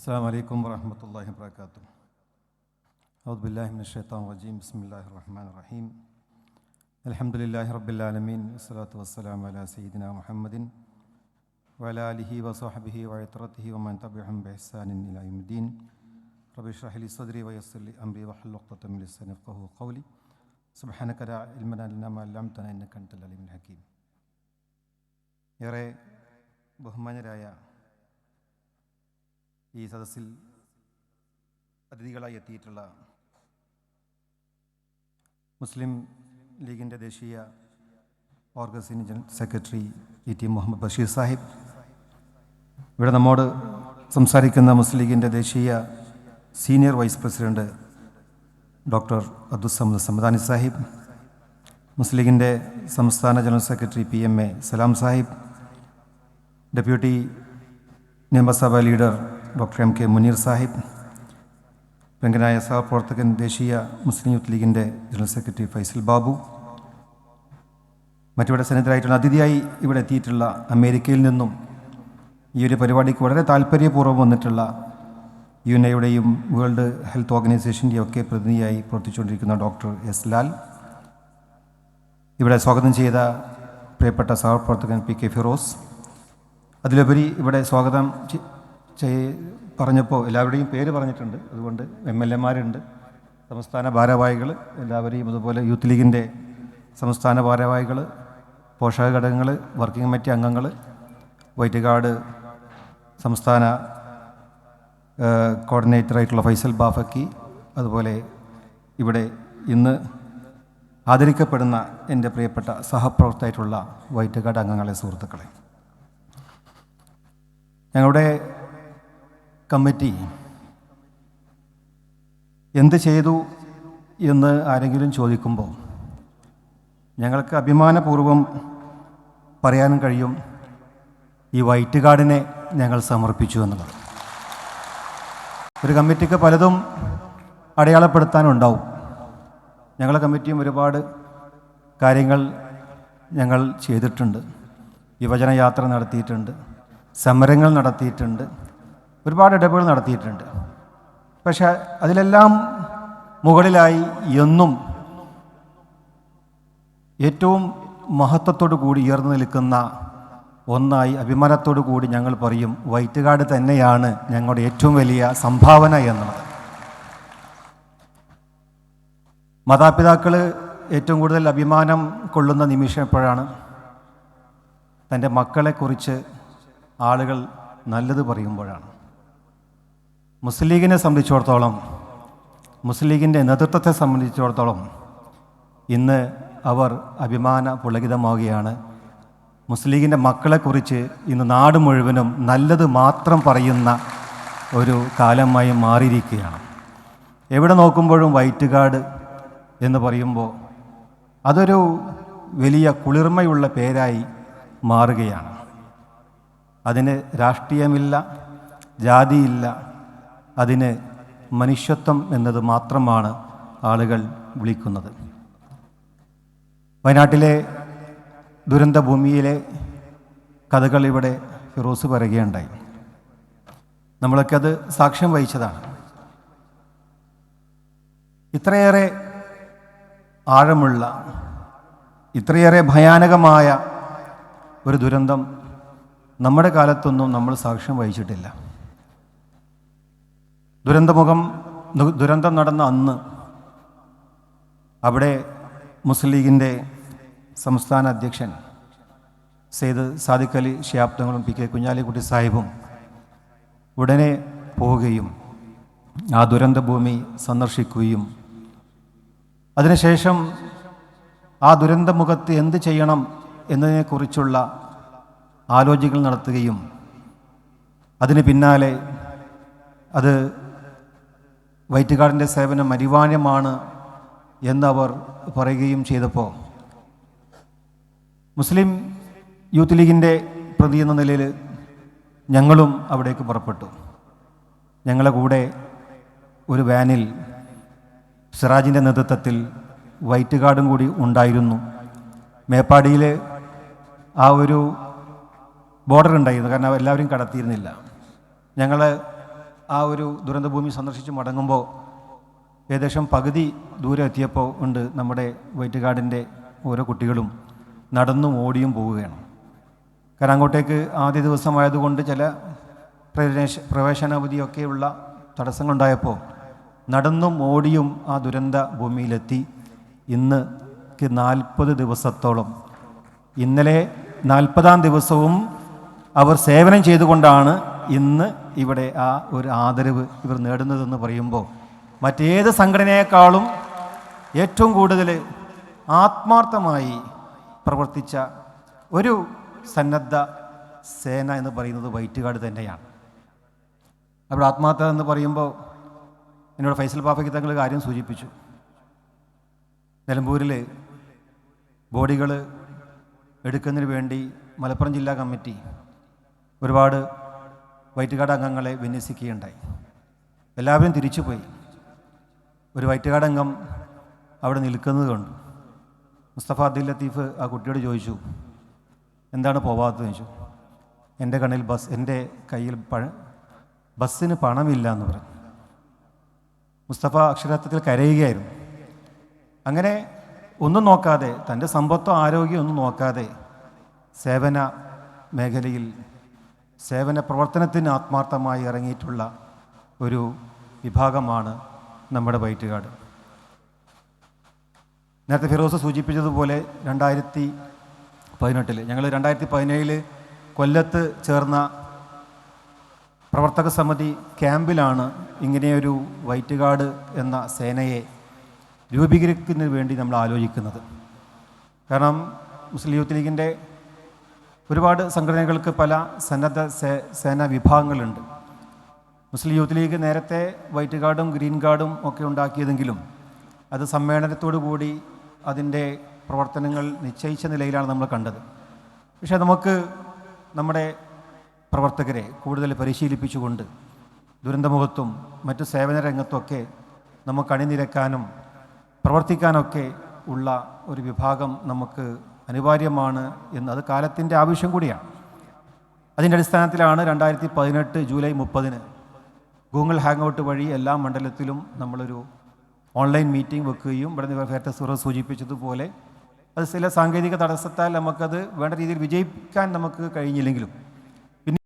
السلام عليكم ورحمة الله وبركاته أعوذ بالله من الشيطان الرجيم بسم الله الرحمن الرحيم الحمد لله رب العالمين والصلاة والسلام على سيدنا محمد وعلى آله وصحبه وعطرته ومن تبعهم بإحسان إلى يوم الدين رب اشرح لي صدري ويسر لي أمري واحلل عقدة من لساني يفقهوا قولي سبحانك لا علم لنا إلا ما علمتنا إنك أنت العليم الحكيم ഏറെ ബഹുമാനരായ ഈ സദസ്സിൽ അതിഥികളായി എത്തിയിട്ടുള്ള മുസ്ലിം ലീഗിന്റെ ദേശീയ organising general secretary E T Muhammad Basheer Sahib ഇവിടെ നമ്മോട് സംസാരിക്കുന്ന മുസ്ലിം ലീഗിന്റെ ദേശീയ senior vice president doctor Abdussamad Samadani Sahib Muslim ലീഗിന്റെ സംസ്ഥാന general secretary P M A Salam Sahib deputy നിയമസഭാ leader doctor M K Muneer Sahib പ്രങ്കനായ സഹപ്രവർത്തകൻ ദേശീയ മുസ്ലിം യൂത്ത് ലീഗിന്റെ ജനറൽ സെക്രട്ടറി ഫൈസൽ ബാബു മറ്റിവിടെ സന്നിധരായിട്ടുള്ള അതിഥിയായി ഇവിടെ എത്തിയിട്ടുള്ള അമേരിക്കയിൽ നിന്നും ഈ ഒരു പരിപാടിക്ക് വളരെ താല്പര്യപൂർവം വന്നിട്ടുള്ള യു എൻ എയുടെയും വേൾഡ് ഹെൽത്ത് ഓർഗനൈസേഷന്റെയും ഒക്കെ പ്രതിനിധിയായി പ്രവർത്തിച്ചുകൊണ്ടിരിക്കുന്ന ഡോക്ടർ എസ് ലാൽ ഇവിടെ സ്വാഗതം ചെയ്ത പ്രിയപ്പെട്ട സഹപ്രവർത്തകൻ പി കെ ഫിറോസ് അതിലുപരി ഇവിടെ സ്വാഗതം പറഞ്ഞപ്പോൾ എല്ലാവരുടെയും പേര് പറഞ്ഞിട്ടുണ്ട്. അതുകൊണ്ട് എം എൽ എമാരുണ്ട് സംസ്ഥാന ഭാരവാഹികൾ എല്ലാവരെയും അതുപോലെ യൂത്ത് ലീഗിന്റെ സംസ്ഥാന ഭാരവാഹികൾ പോഷക ഘടകങ്ങൾ വർക്കിംഗ് കമ്മിറ്റി അംഗങ്ങൾ വൈറ്റുകാട് സംസ്ഥാന കോർഡിനേറ്ററായിട്ടുള്ള ഫൈസൽ ബാഫക്കി അതുപോലെ ഇവിടെ ഇന്ന് ആദരിക്കപ്പെടുന്ന എന്റെ പ്രിയപ്പെട്ട സഹപ്രവർത്തകരായിട്ടുള്ള വൈറ്റുകാട് അംഗങ്ങളെ സുഹൃത്തുക്കളെ. ഞങ്ങളുടെ കമ്മിറ്റി. എന്ത് ചെയ്തു എന്ന് ആരെങ്കിലും ചോദിക്കുമ്പോൾ ഞങ്ങൾക്ക് അഭിമാനപൂർവം പറയാനും കഴിയും ഈ വൈറ്റ് കാർഡിനെ ഞങ്ങൾ സമർപ്പിച്ചു എന്നുള്ളത്. ഒരു കമ്മിറ്റിക്ക് പലതും അടയാളപ്പെടുത്താനുണ്ടാവും. ഞങ്ങളുടെ കമ്മിറ്റിയും ഒരുപാട് കാര്യങ്ങൾ ഞങ്ങൾ ചെയ്തിട്ടുണ്ട്. യുവജനയാത്ര നടത്തിയിട്ടുണ്ട്. സമരങ്ങൾ നടത്തിയിട്ടുണ്ട്. ഒരുപാട് ഇടപെടൽ നടത്തിയിട്ടുണ്ട്. പക്ഷെ അതിലെല്ലാം മുകളിലായി എന്നും ഏറ്റവും മഹത്വത്തോടു കൂടി ഉയർന്നു നിൽക്കുന്ന ഒന്നായി അഭിമാനത്തോടു കൂടി ഞങ്ങൾ പറയും വൈറ്റുകാട് തന്നെയാണ് ഞങ്ങളുടെ ഏറ്റവും വലിയ സംഭാവന എന്നുള്ളത് മാതാപിതാക്കൾ ഏറ്റവും കൂടുതൽ അഭിമാനം കൊള്ളുന്ന നിമിഷം എപ്പോഴാണ്? തന്റെ മക്കളെക്കുറിച്ച് ആളുകൾ നല്ലത് പറയുമ്പോഴാണ്. മുസ്ലിം ലീഗിനെ സംബന്ധിച്ചിടത്തോളം മുസ്ലിം ലീഗിന്റെ നേതൃത്വത്തെ സംബന്ധിച്ചിടത്തോളം ഇന്ന് അവർ അഭിമാന പുളകിതമാവുകയാണ്. മുസ്ലിം ലീഗിന്റെ മക്കളെക്കുറിച്ച് ഇന്ന് നാട് മുഴുവനും നല്ലത് മാത്രം പറയുന്ന ഒരു കാലമായി മാറിയിരിക്കുകയാണ്. എവിടെ നോക്കുമ്പോഴും വൈറ്റ് കാർഡ് എന്ന് പറയുമ്പോൾ അതൊരു വലിയ കുളിർമയുള്ള പേരായി മാറുകയാണ്. അതിന് രാഷ്ട്രീയമില്ല ജാതിയില്ല അതിന് മനുഷ്യത്വം എന്നത് മാത്രമാണ് ആളുകൾ വിളിക്കുന്നത്. വയനാട്ടിലെ ദുരന്തഭൂമിയിലെ കഥകൾ ഇവിടെ ഫിറോസ് പറയുകയുണ്ടായി. നമ്മളൊക്കെ അത് സാക്ഷ്യം വഹിച്ചതാണ്. ഇത്രയേറെ ആഴമുള്ള ഇത്രയേറെ ഭയാനകമായ ഒരു ദുരന്തം നമ്മുടെ കാലത്തൊന്നും നമ്മൾ സാക്ഷ്യം വഹിച്ചിട്ടില്ല. ദുരന്തമുഖം ദുരന്തം നടന്ന അന്ന് അവിടെ മുസ്ലിം ലീഗിന്റെ സംസ്ഥാന അധ്യക്ഷൻ സെയ്ദ് സാദിഖ് അലി ഷിയാബ്ദങ്ങളും പി കെ കുഞ്ഞാലിക്കുട്ടി സാഹിബും ഉടനെ പോവുകയും ആ ദുരന്ത ഭൂമി സന്ദർശിക്കുകയും. അതിനുശേഷം ആ ദുരന്തമുഖത്ത് എന്ത് ചെയ്യണം എന്നതിനെക്കുറിച്ചുള്ള ആലോചനകൾ നടത്തുകയും അതിന് പിന്നാലെ അത് വൈറ്റുകാടിന്റെ സേവനം അനിവാര്യമാണ് എന്നവർ പറയുകയും ചെയ്തപ്പോൾ മുസ്ലിം യൂത്ത് ലീഗിന്റെ പ്രതി എന്ന നിലയിൽ ഞങ്ങളും അവിടേക്ക് പുറപ്പെട്ടു. ഞങ്ങളെ കൂടെ ഒരു വാനിൽ സിറാജിന്റെ നേതൃത്വത്തിൽ വൈറ്റ് കാർഡും കൂടി ഉണ്ടായിരുന്നു. മേപ്പാടിയിൽ ആ ഒരു ബോർഡർ ഉണ്ടായിരുന്നു. കാരണം എല്ലാവരും കടത്തിയിരുന്നില്ല. ഞങ്ങൾ ആ ഒരു ദുരന്തഭൂമി സന്ദർശിച്ച് മടങ്ങുമ്പോൾ ഏകദേശം പകുതി ദൂരം എത്തിയപ്പോൾ ഉണ്ട് നമ്മുടെ വൈറ്റുകാടിന്റെ ഓരോ കുട്ടികളും നടന്നും ഓടിയും പോവുകയാണ്. കാരണം അങ്ങോട്ടേക്ക് ആദ്യ ദിവസമായതുകൊണ്ട് ചില പ്രവേശ പ്രവേശനാവധിയൊക്കെയുള്ള തടസ്സങ്ങളുണ്ടായപ്പോൾ നടന്നും ഓടിയും ആ ദുരന്ത ഭൂമിയിലെത്തി ഇന്ന് നാൽപ്പത് ദിവസത്തോളം. ഇന്നലെ നാൽപ്പതാം ദിവസവും അവർ സേവനം ചെയ്തുകൊണ്ടാണ് ഇന്ന് ഇവിടെ ആ ഒരു ആദരവ് ഇവർ നേടുന്നതെന്ന് പറയുമ്പോൾ മറ്റേത് സംഘടനയേക്കാളും ഏറ്റവും കൂടുതൽ ആത്മാർത്ഥമായി പ്രവർത്തിച്ച ഒരു സന്നദ്ധ സേന എന്ന് പറയുന്നത് വൈറ്റുകാട് തന്നെയാണ്. അവിടെ ആത്മാർത്ഥത എന്ന് പറയുമ്പോൾ എന്നോട് ഫൈസൽ പാപ്പയ്ക്ക് തങ്ങൾ കാര്യം സൂചിപ്പിച്ചു. നിലമ്പൂരിൽ ബോഡികൾ എടുക്കുന്നതിന് വേണ്ടി മലപ്പുറം ജില്ലാ കമ്മിറ്റി ഒരുപാട് വൈറ്റുകാട് അംഗങ്ങളെ വിന്യസിക്കുകയുണ്ടായി. എല്ലാവരും തിരിച്ചുപോയി. ഒരു വൈറ്റുകാട് അംഗം അവിടെ നിൽക്കുന്നത് കണ്ടു. മുസ്തഫ അബ്ദുൽ ലത്തീഫ് ആ കുട്ടിയോട് ചോദിച്ചു എന്താണ് പോവാത്തത്? ചോദിച്ചു. എന്റെ കണ്ണിൽ ബസ് എന്റെ കയ്യിൽ പഴ ബസ്സിന് പണമില്ല എന്ന് പറഞ്ഞു. മുസ്തഫ അക്ഷരാർത്ഥത്തിൽ കരയുകയായിരുന്നു. അങ്ങനെ ഒന്നും നോക്കാതെ തന്റെ സമ്പത്തോ ആരോഗ്യമോ ഒന്നും നോക്കാതെ സേവന മേഖലയിൽ സേവന പ്രവർത്തനത്തിന് ആത്മാർത്ഥമായി ഇറങ്ങിയിട്ടുള്ള ഒരു വിഭാഗമാണ് നമ്മുടെ വൈറ്റുകാട്. നേരത്തെ ഫിറോസ് സൂചിപ്പിച്ചതുപോലെ രണ്ടായിരത്തി പതിനെട്ടിൽ ഞങ്ങൾ രണ്ടായിരത്തി പതിനേഴിൽ കൊല്ലത്ത് ചേർന്ന പ്രവർത്തക സമിതി ക്യാമ്പിലാണ് ഇങ്ങനെയൊരു വൈറ്റുകാട് എന്ന സേനയെ രൂപീകരിക്കുന്നതിന് വേണ്ടി നമ്മൾ ആലോചിക്കുന്നത്. കാരണം മുസ്ലിം യൂത്ത് ലീഗിന്റെ ഒരുപാട് സംഘടനകൾക്ക് പല സന്നദ്ധ സേനാ വിഭാഗങ്ങളുണ്ട്. മുസ്ലിം യൂത്ത് ലീഗ് നേരത്തെ വൈറ്റ് കാർഡും ഗ്രീൻ കാർഡും ഒക്കെ ഉണ്ടാക്കിയതെങ്കിലും അത് സമ്മേളനത്തോടു കൂടി അതിന്റെ പ്രവർത്തനങ്ങൾ നിശ്ചയിച്ച നിലയിലാണ് നമ്മൾ കണ്ടത്. പക്ഷേ നമുക്ക് നമ്മുടെ പ്രവർത്തകരെ കൂടുതൽ പരിശീലിപ്പിച്ചുകൊണ്ട് ദുരന്തമുഖത്തും മറ്റു സേവന രംഗത്തുമൊക്കെ നമുക്ക് അണിനിരക്കാനും പ്രവർത്തിക്കാനൊക്കെ ഉള്ള ഒരു വിഭാഗം നമുക്ക് അനിവാര്യമാണ് എന്ന് അത് കാലത്തിന്റെ ആവശ്യം കൂടിയാണ്. അതിന്റെ അടിസ്ഥാനത്തിലാണ് രണ്ടായിരത്തി പതിനെട്ട് ജൂലൈ മുപ്പതിന് ഗൂഗിൾ ഹാങ് ഔട്ട് വഴി എല്ലാ മണ്ഡലത്തിലും നമ്മളൊരു ഓൺലൈൻ മീറ്റിംഗ് വെക്കുകയും ഇവിടെ നേരത്തെ സുറ സൂചിപ്പിച്ചതുപോലെ അത് ചില സാങ്കേതിക തടസ്സത്താൽ നമുക്കത് വേണ്ട രീതിയിൽ വിജയിക്കാൻ നമുക്ക് കഴിഞ്ഞില്ലെങ്കിലും